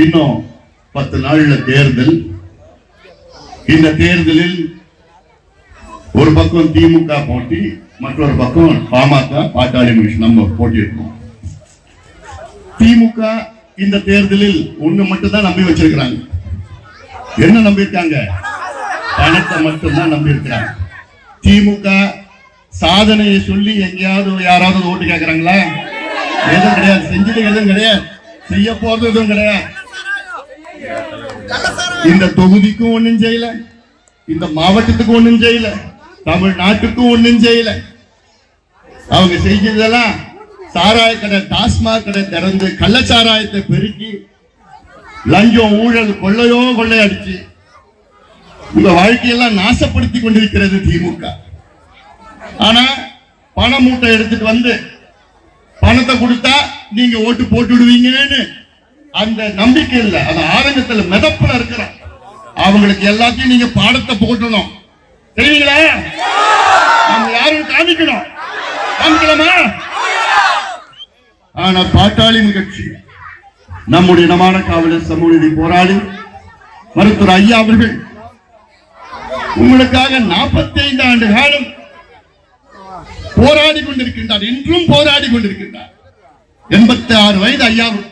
இன்னும் பத்து நாள்ல தேர்தல். இந்த தேர்தலில் ஒரு பக்கம் திமுக போட்டி மற்றொரு பக்கம் பாமக பாட்டாளி நம்ம போட்டியிருக்கோம். திமுக இந்த தேர்தலில் ஒண்ணு மட்டும் தான் நம்பி வச்சிருக்கிறாங்க. என்ன நம்பி இருக்காங்க பணத்தை மட்டும்தான் நம்பியிருக்கிறாங்க. திமுக சாதனையை சொல்லி எங்கேயாவது யாராவது ஓட்டு கேட்கறாங்களா எதுவும் கிடையாது. செஞ்சது எதுவும் கிடையாது. செய்ய போறது எதுவும் கிடையாது. இந்த தொகுதிக்கும் ஒண்ணும் செய்யல. இந்த மாவட்டத்துக்கும் ஒண்ணும் செய்யல. தமிழ்நாட்டுக்கும் ஒண்ணும் செய்யல. அவங்க செஞ்சதெல்லாம் சாராய கடை டாஸ்மாக் கடை திறந்து கள்ளச்சாராயத்தை பெருக்கி லஞ்சம் ஊழல் கொள்ளையோ கொள்ளையடிச்சு. உங்க வாழ்க்கையெல்லாம் நாசப்படுத்தி கொண்டிருக்கிறது திமுக. ஆனா பண மூட்டை எடுத்துட்டு வந்து பணத்தை கொடுத்தா நீங்க ஓட்டு போட்டு விடுவீங்கன்னு அந்த நம்பிக்கை இல்ல. அந்த ஆரம்பத்துல மிதப்புல இருக்கிறான். அவங்களுக்கு எல்லாத்தையும் நீங்க பாடத்தை போட்டணும் தெரியுங்களா? நம்ம யாரும் காமிக்கணும். காமிக்கலாமா? ஆனா பாட்டாளி நிகழ்ச்சி. நம்முடைய இனமான காவலர் சமூக போராளி மருத்துவர் ஐயா அவர்கள் உங்களுக்காக 45 ஆண்டு காலம் போராடி கொண்டிருக்கின்றார். இன்றும் போராடி கொண்டிருக்கின்றார். எண்பத்தி ஆறு வயது ஐயாவுக்கு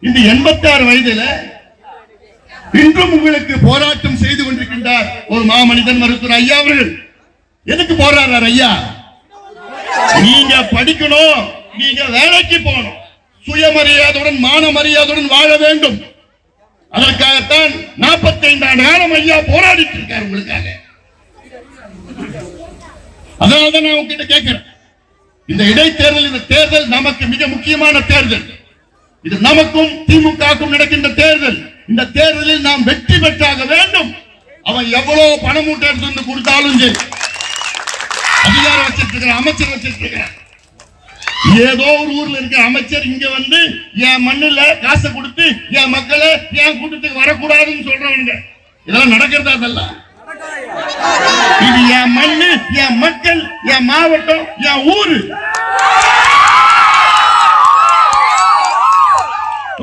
இந்த எண்பத்தி ஆறு வயதுல இன்றும் உங்களுக்கு போராட்டம் செய்து கொண்டிருக்கின்றார் ஒரு மாமனிதன் மருத்துவர் ஐயா அவர்கள். எதுக்கு போராடுறார் ஐயா? நீங்க படிக்கணும் நீங்க வேலைக்கு போகணும். சுயமரியாதையுடன் மான மரியாதையுடன் வாழ வேண்டும். அதற்காகத்தான் நாற்பத்தி ஐந்தாண்டு காலம் ஐயா போராடிட்டு இருக்கார் உங்களுக்காக. அதனாலதான் நான் உங்ககிட்ட கேட்கிறேன். இந்த இடைத்தேர்தல் இந்த தேர்தல் நமக்கு மிக முக்கியமான தேர்தல். இது நமக்கும் திமுகவுக்கும் நடக்கின்ற தேர்தல். இந்த தேர்தலில் நாம் வெற்றி பெற்றாக வேண்டும். அவன் எவ்வளவு பணம் மூட்டை எடுத்து வந்து கொடுத்தாலும் சரி. அதிகாரம் வச்சிருக்கிற அமைச்சர் வச்சிருக்கிற. ஏதோ ஒரு ஊர்ல இருக்கிற அமைச்சர் இங்க வந்து என் மண்ணுல காசை கொடுத்து என் மக்களை என் கூட்டத்துக்கு வரக்கூடாதுன்னு சொல்றவனுங்க. இதெல்லாம் நடக்கிறதா அதெல்லாம் இது என் மண்ணு என் மக்கள் என் மாவட்டம் என் ஊரு.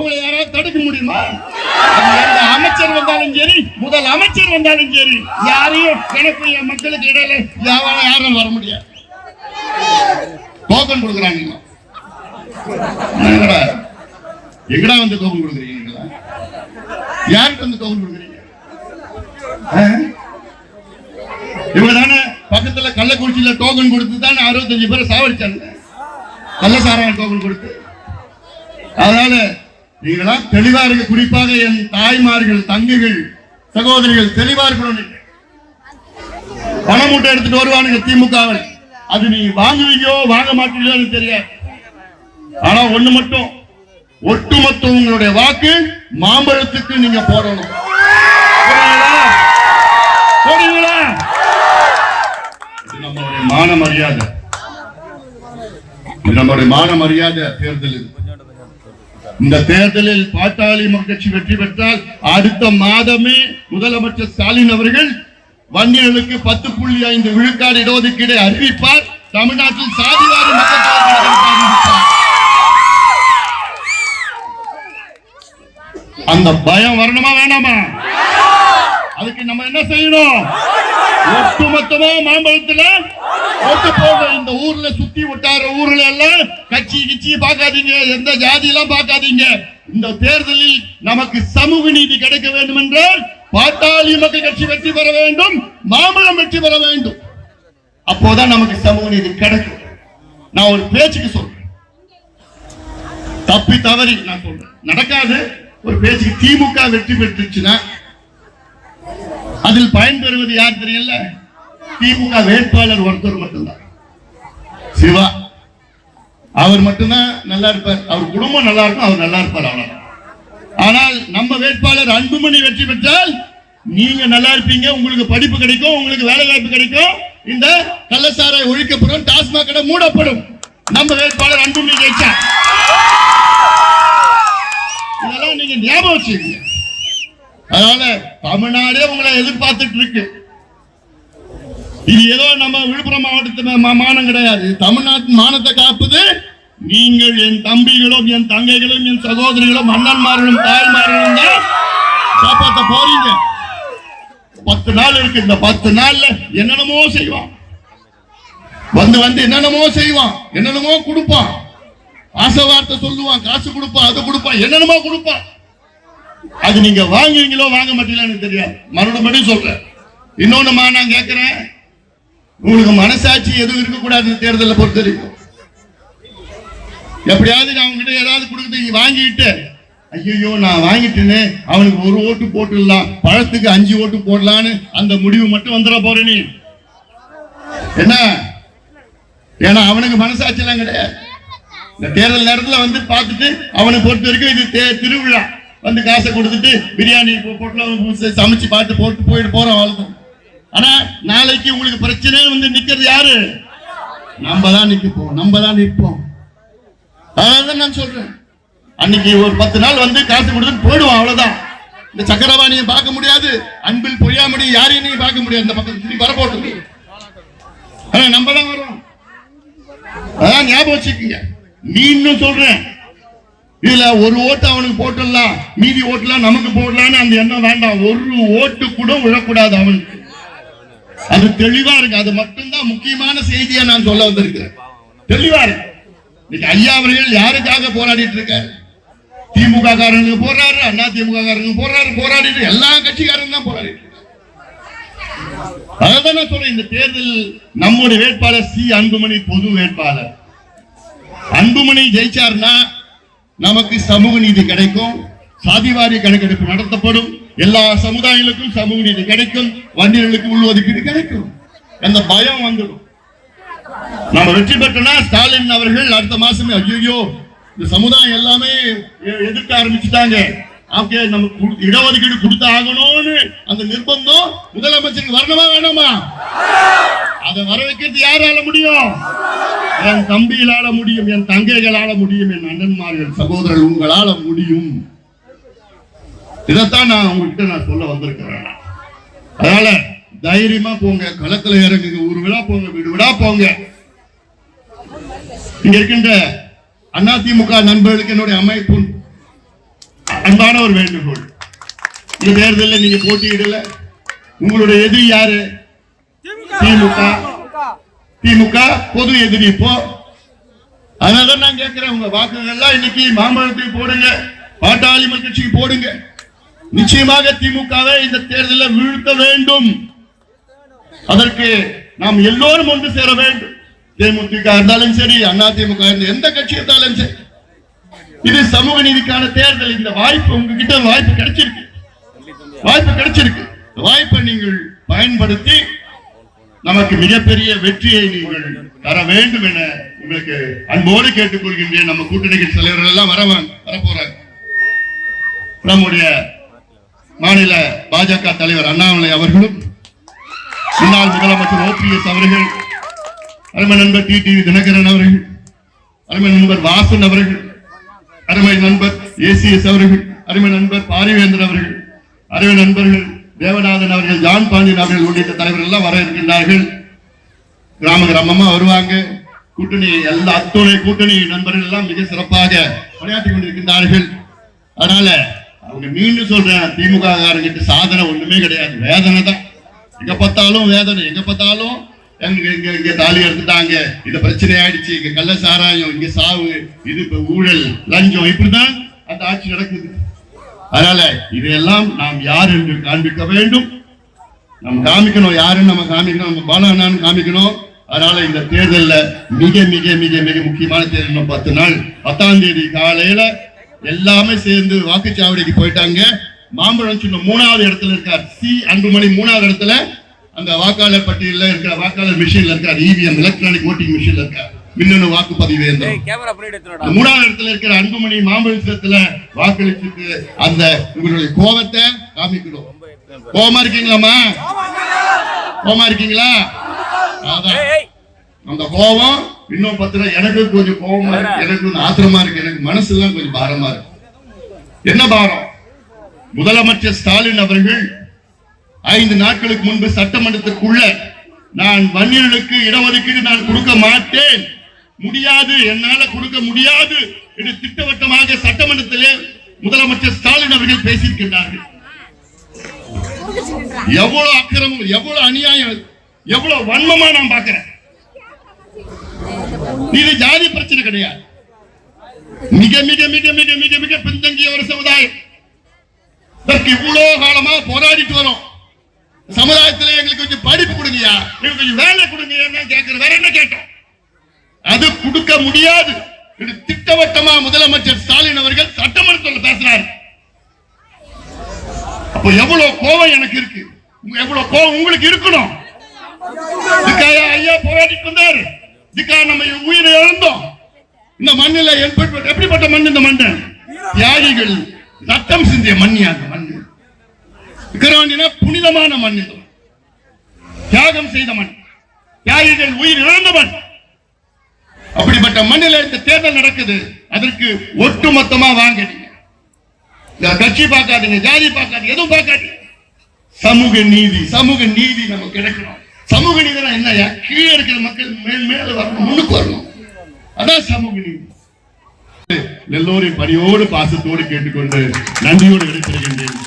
உங்களை யாராவது தடுக்க முடியுமா? அமைச்சர் வந்தாலும் சரி முதல் அமைச்சர் வந்தாலும் சரி யாரையும் எனக்கு என் மக்களுக்கு இடையில யாரும் யாரும் வர முடியாது. டோக்கன் கொடுக்குறாங்க எங்கடா வந்து டோக்கன் கொடுக்குறீங்களா? யாருக்கு வந்து டோக்கன் கொடுக்குறீங்க? இவங்க தானே பக்கத்துல கள்ளக்குறிச்சியில டோக்கன் கொடுத்து தானே அறுபத்தஞ்சு பேரை சாவடிச்சாங்க கள்ளசாராய டோக்கன் கொடுத்து. அதனால நீங்களா தெளிவா இருக்க குறிப்பாக என் தாய்மார்கள் தங்கைகள் சகோதரிகள் தெளிவா இருக்கணும். நீங்க மூட்டை எடுத்துட்டு வருவானுங்க திமுகவில். அது நீ வாங்குவீங்கோ வாங்க மாட்டீங்களோன்னு தெரியாது. ஆனா ஒண்ணு மட்டும் ஒட்டுமொத்த உங்களுடைய வாக்கு மாம்பழத்துக்கு நீங்க போடணும். நம்மளுடைய மான மரியாதை. இது நம்மளுடைய மான மரியாதை தேர்தல் இந்த தேர்தலில் பாட்டாளி மக்கள் கட்சி வெற்றி பெற்றால் அடுத்த மாதமே முதலமைச்சர் ஸ்டாலின் அவர்கள் வன்னியர்களுக்கு பத்து புள்ளி ஐந்து விழுக்காடு இடஒதுக்கீடை அறிவிப்பார். தமிழ்நாட்டில் சாதிவாரி மக்கள் அந்த பயம் வரணுமா வேணாமா? அதுக்கு நம்ம என்ன செய்யணும்? ஒட்டுமொத்தமா மாம்பழத்துல ஓட்டு போக இந்த ஊர்ல சுத்தி விட்டார ஊர்ல எல்லாம் கட்சி கிச்சி பார்க்காதீங்க. எந்த ஜாதி எல்லாம் பார்க்காதீங்க. இந்த தேர்தலில் நமக்கு சமூக நீதி கிடைக்க வேண்டும் என்றால் பாட்டாளி மக்கள் கட்சி வெற்றி பெற வேண்டும் மாம்பழம் வெற்றி பெற வேண்டும். அப்போதான் நமக்கு சமூக நீதி கிடைக்கும். நான் ஒரு பேச்சுக்கு சொல்றேன். தப்பி தவறி நான் சொல்றேன். நடக்காது ஒரு பேச்சுக்கு திமுக வெற்றி பெற்றுச்சுன்னா அதில் பயன்பெறுவது யார் தெரியல திமுக வேட்பாளர் ஒருத்தர் மட்டும்தான். சிவா. அவர் மட்டும்தான் நல்லா இருப்பார். அவர் குடும்பம் நல்லா இருக்கும் அவர் நல்லா இருப்பார் அவர் ஆனால் நம்ம வேட்பாளர் அன்புமணி வெற்றி பெற்றால் நீங்க நல்லா இருப்பீங்க உங்களுக்கு படிப்பு கிடைக்கும் உங்களுக்கு வேலை வாய்ப்பு கிடைக்கும். இந்த கள்ளசாரை ஒழிக்கப்படும் டாஸ்மாக் கடை மூடப்படும். நம்ம வேட்பாளர் அன்புமணி ஜெயிச்சா. இதெல்லாம் நீங்க ஞாபகம் வச்சுக்கீங்க. அதனால தமிழ்நாடே உங்களை எதிர்பார்த்துட்டு இருக்கு. இது ஏதோ நம்ம விழுப்புரம் மாவட்டத்து மா- மானம் கிடையாது. தமிழ்நாட்டின் மானத்தை காப்பது நீங்கள் என் தம்பிகளும் என் தங்கைகளும் என் சகோதரிகளும் அண்ணன்மார்களும் தாய்மார்களும் தான் காப்பாத்த போறீங்க. பத்து நாள் இருக்கு. இந்த பத்து நாள்ல என்னென்னமோ செய்வான். வந்து வந்து என்னென்னமோ செய்வான். என்னென்னமோ கொடுப்பான். ஆசை வார்த்தை சொல்லுவான். காசு கொடுப்பான் அது கொடுப்பான். என்னென்னமோ கொடுப்பான். அது நீங்க வாங்குவீங்களோ வாங்க மாட்டீங்களோ எனக்கு தெரியாது. மறுபடியும் சொல்றேன். இன்னொன்னுமா நான் கேட்கிறேன் உங்களுக்கு மனசாட்சி எதுவும் இருக்கக்கூடாது தேர்தலில் தேர்தலை பொறுத்த வரைக்கும் எப்படியாவது நான் உங்ககிட்ட ஏதாவது கொடுக்குறது நீங்க வாங்கிட்டு ஐயோ நான் வாங்கிட்டேன்னு அவனுக்கு ஒரு ஓட்டு போட்டுடலாம். பழத்துக்கு அஞ்சு ஓட்டு போடலான்னு அந்த முடிவு மட்டும் வந்துட போற நீ. என்ன? ஏன்னா அவனுக்கு மனசாட்சி எல்லாம் கிடையாது. இந்த தேர்தல் நேரத்துல வந்து பார்த்துட்டு அவனை பொறுத்த வரைக்கும் இது தே- திருவிழா. வந்து காசை கொடுத்துட்டு பிரியாணி போ- பொட்டலம் சமைச்சு பார்த்து போட்டு போயிட்டு போறோம் அவ்வளவுதான் ஆனா நாளைக்கு உங்களுக்கு பிரச்சனை வந்து நிக்கிறது யாரு? நம்ம தான் நிற்போம் நம்ம தான் நிற்போம். அதான் நான் சொல்றேன். அன்னைக்கு ஒரு பத்து நாள் வந்து காசு கொடுத்துட்டு போயிடுவோம் அவ்வளவுதான். இந்த சக்கரவாணியை பார்க்க முடியாது அன்பில் பொய்யாமடி யாரையும் நீங்க பார்க்க முடியாது இந்த பக்கம் திரும்பி வரப்போட்டு ஆனா நம்ம தான் வரோம் அதான் ஞாபகம் வச்சுக்கீங்க. நீ இன்னும் சொல்றேன். இதுல ஒரு ஓட்டு அவனுக்கு போட்டுடலாம் மீதி ஓட்டுலாம் நமக்கு போடலாம்னு அந்த எண்ணம் வேண்டாம். ஒரு ஓட்டு கூட விழக்கூடாது அவனுக்கு அது தெளிவா இருக்கு. அது மட்டும்தான் முக்கியமான செய்தியை நான் சொல்ல வந்திருக்கிறேன். தெளிவா இருக்கு. இன்னைக்கு ஐயா அவர்கள் யாருக்காக போராடிட்டு இருக்காரு? திமுக காரங்க போறாரு அண்ணா திமுக காரங்க போறாரு போராடிட்டு எல்லா கட்சிக்காரங்க தான் போராடிட்டு அதான் நான் சொல்றேன். இந்த தேர்தல் நம்முடைய வேட்பாளர் சி. அன்புமணி பொது வேட்பாளர். அன்புமணி ஜெயிச்சாருன்னா நமக்கு சமூக நீதி கிடைக்கும். சாதிவாரி கணக்கெடுப்பு நடத்தப்படும். எல்லா சமுதாயங்களுக்கும் சமூக நீதி கிடைக்கும். வண்டிகளுக்கு உள்ஒதுக்கீடு கிடைக்கும். அந்த பயம் வந்துடும். நம்ம வெற்றி பெற்றனா ஸ்டாலின் அவர்கள் அடுத்த மாசமே ஐயோ இந்த சமுதாயம் எல்லாமே எ- எதிர்க்க ஆரம்பிச்சுட்டாங்க. ஓகே நம்ம இடஒதுக்கீடு கொடுத்து ஆகணும்னு அந்த நிர்பந்தம் முதலமைச்சருக்கு வரணுமா வேணாமா? அதை வர வைக்கிறது யாரால முடியும்? என் தம்பிகளால முடியும் என் தங்கைகளால முடியும் என் அண்ணன்மார்கள் சகோதரர்கள் உங்களால முடியும். இதைத்தான் நான் உங்ககிட்ட நான் சொல்ல வந்திருக்கிறேன். அதனால தைரியமா போங்க களத்துல இறங்குங்க ஊர் விழா போங்க வீடு விழா போங்க. இங்க இருக்கின்ற அதிமுக நண்பர்களுக்கு என்னுடைய அமைப்பு அன்பான ஒரு வேண்டுகோள் இந்த தேர்தலில் நீங்க போட்டியிடல. உங்களுடைய எதிரி யாரு? திமுக. திமுக பொது எதிரி இப்போ அதனால நான் கேட்கிறேன் உங்க வாக்குகள்லாம் இன்னைக்கு மாம்பழத்துக்கு போடுங்க பாட்டாளி கட்சிக்கு போடுங்க. நிச்சயமாக திமுகவை இந்த தேர்தலில் வீழ்த்த வேண்டும். அதற்கு நாம் எல்லோரும் ஒன்று சேர வேண்டும். தேமுதிக இருந்தாலும் சரி அண்ணா திமுக எந்த கட்சி இருந்தாலும் சரி. இது சமூக நீதிக்கான தேர்தல். இந்த வாய்ப்பு உங்ககிட்ட வாய்ப்பு கிடைச்சிருக்கு. வாய்ப்பு கிடைச்சிருக்கு. வாய்ப்பை நீங்கள் பயன்படுத்தி நமக்கு மிகப்பெரிய வெற்றியை நீங்கள் தர வேண்டும் என உங்களுக்கு அன்போடு கேட்டுக்கொள்கின்றேன். நம்ம கூட்டணிகள் தலைவர்கள் எல்லாம் வரவாங்க வரப்போறாங்க. நம்முடைய மாநில பாஜக தலைவர் அண்ணாமலை அவர்களும் முன்னாள் முதலமைச்சர் ஓபிஎஸ் அவர்கள் அருமை நண்பர் டி டிவி தினகரன் அவர்கள் அருமை நண்பர் வாசன் அவர்கள் அருமை நண்பர் ஏசிஎஸ் அவர்கள் அருமை நண்பர் பாரிவேந்தர் அவர்கள் அருமை நண்பர்கள் தேவநாதன் அவர்கள் ஜான் பாண்டியன் அவர்கள் உள்ளிட்ட தலைவர்கள் எல்லாம் வர இருக்கின்றார்கள். கிராம கிராமமா வருவாங்க. கூட்டணி எல்லா அத்துணை கூட்டணி நண்பர்கள் எல்லாம் மிக சிறப்பாக பணியாற்றி கொண்டிருக்கின்றார்கள். அதனால அவங்க மீண்டும் சொல்றேன் திமுக காரங்கிட்ட சாதனை ஒண்ணுமே கிடையாது. வேதனை தான். எங்க பார்த்தாலும் வேதனை எங்க பார்த்தாலும் எங்க இங்க இங்க தாலி எடுத்துட்டாங்க. இந்த பிரச்சனை ஆயிடுச்சு இங்க கள்ள சாராயம் இங்க சாவு இது இப்ப ஊழல் லஞ்சம் இப்படிதான் அந்த ஆட்சி நடக்குது. அதனால இதையெல்லாம் நாம் யார் என்று காண்பிக்க வேண்டும். நம்ம காமிக்கணும் யாருன்னு நம்ம காமிக்கணும் நம்ம பாலானான்னு காமிக்கணும். அதனால இந்த தேர்தலில் மிக மிக மிக மிக முக்கியமான தேர்தல் இன்னும் பத்து நாள். பத்தாம் தேதி காலையில எல்லாமே சேர்ந்து வாக்குச்சாவடிக்கு போயிட்டாங்க. மாம்பழம் சொன்ன மூணாவது இடத்துல இருக்கார். சி அன்புமணி மூணாவது இடத்துல அந்த வாக்காளர் பட்டியலில் இருக்கிற வாக்காளர் மிஷின்ல இருக்கார். இவிஎம் எலக்ட்ரானிக் ஓட்டிங் மிஷின்ல இருக்கார். மின்னணு வாக்குப்பதிவு இயந்திரம் மூணாவது இடத்துல இருக்கிற அன்புமணி மாம்பழத்துல வாக்களிச்சுட்டு அந்த உங்களுடைய கோபத்தை காமிக்கணும். கோபமா இருக்கீங்களாமா கோபமா இருக்கீங்களா? அதான். அந்த கோபம் இன்னும் பத்து நாள். எனக்கு கொஞ்சம் கோபமா இருக்கு. எனக்கு கொஞ்சம் ஆத்திரமா இருக்கு. எனக்கு மனசுலாம் கொஞ்சம் பாரமா இருக்கு. என்ன பாரம்? முதலமைச்சர் ஸ்டாலின் அவர்கள் ஐந்து நாட்களுக்கு முன்பு சட்டமன்றத்திற்குள்ள நான் வன்னியர்களுக்கு இடஒதுக்கீடு நான் கொடுக்க மாட்டேன். முடியாது என்னால கொடுக்க முடியாது என்று திட்டவட்டமாக சட்டமன்றத்திலே முதலமைச்சர் ஸ்டாலின் அவர்கள் பேசியிருக்கின்றார்கள். எவ்வளவு அக்கிரமம் எவ்வளவு அநியாயம் எவ்வளவு வன்மமா நான் பார்க்கிறேன். இது ஜாதி பிரச்சனை கிடையாது. மிக மிக மிக மிக மிக மிக பின்தங்கிய ஒரு சமுதாயம். இதற்கு இவ்வளவு காலமா போராடிட்டு வரும். சமுதாயத்துல எங்களுக்கு கொஞ்சம் படிப்பு கொடுங்கயா எங்களுக்கு கொஞ்சம் வேலை கொடுங்க என்ன கேட்கிற வேற என்ன கேட்டோம்? அது கொடுக்க முடியாது. என்று திட்டவட்டமா முதலமைச்சர் ஸ்டாலின் அவர்கள் சட்டமன்றத்தில் பேசுறாரு. அப்போ எவ்வளவு கோபம் எனக்கு இருக்கு. எவ்வளவு கோபம் உங்களுக்கு இருக்கணும். இதுக்காக ஐயா போராடிட்டு வந்தாரு. இதுக்காக நம்ம உயிரை இழந்தோம். இந்த மண்ணில் எப்படிப்பட்ட மண் இந்த மண் தியாகிகள் ரத்தம் சிந்திய மண்ணியா அந்த மண் விக்கிரவாண்டினா புனிதமான மண் இது தியாகம் செய்த மண். தியாகிகள் உயிர் இழந்த மண். அப்படிப்பட்ட மண்ணில் இந்த தேர்தல் நடக்குது. அதற்கு ஒட்டுமொத்தமா வாங்க நீங்க கட்சி பார்க்காதீங்க ஜாதி பார்க்காதீங்க எதுவும் பார்க்காதீங்க. சமூக நீதி சமூக நீதி நமக்கு கிடைக்கணும். சமூக நீதினா என்ன கீழே இருக்கிற மக்கள் மேல் மேல வரணும் முன்னுக்கு வரணும். அதான் சமூக நீதி. எல்லோரையும் பணியோடு பாசத்தோடு கேட்டுக்கொண்டு நன்றியோடு விடைபெறுகின்றேன்.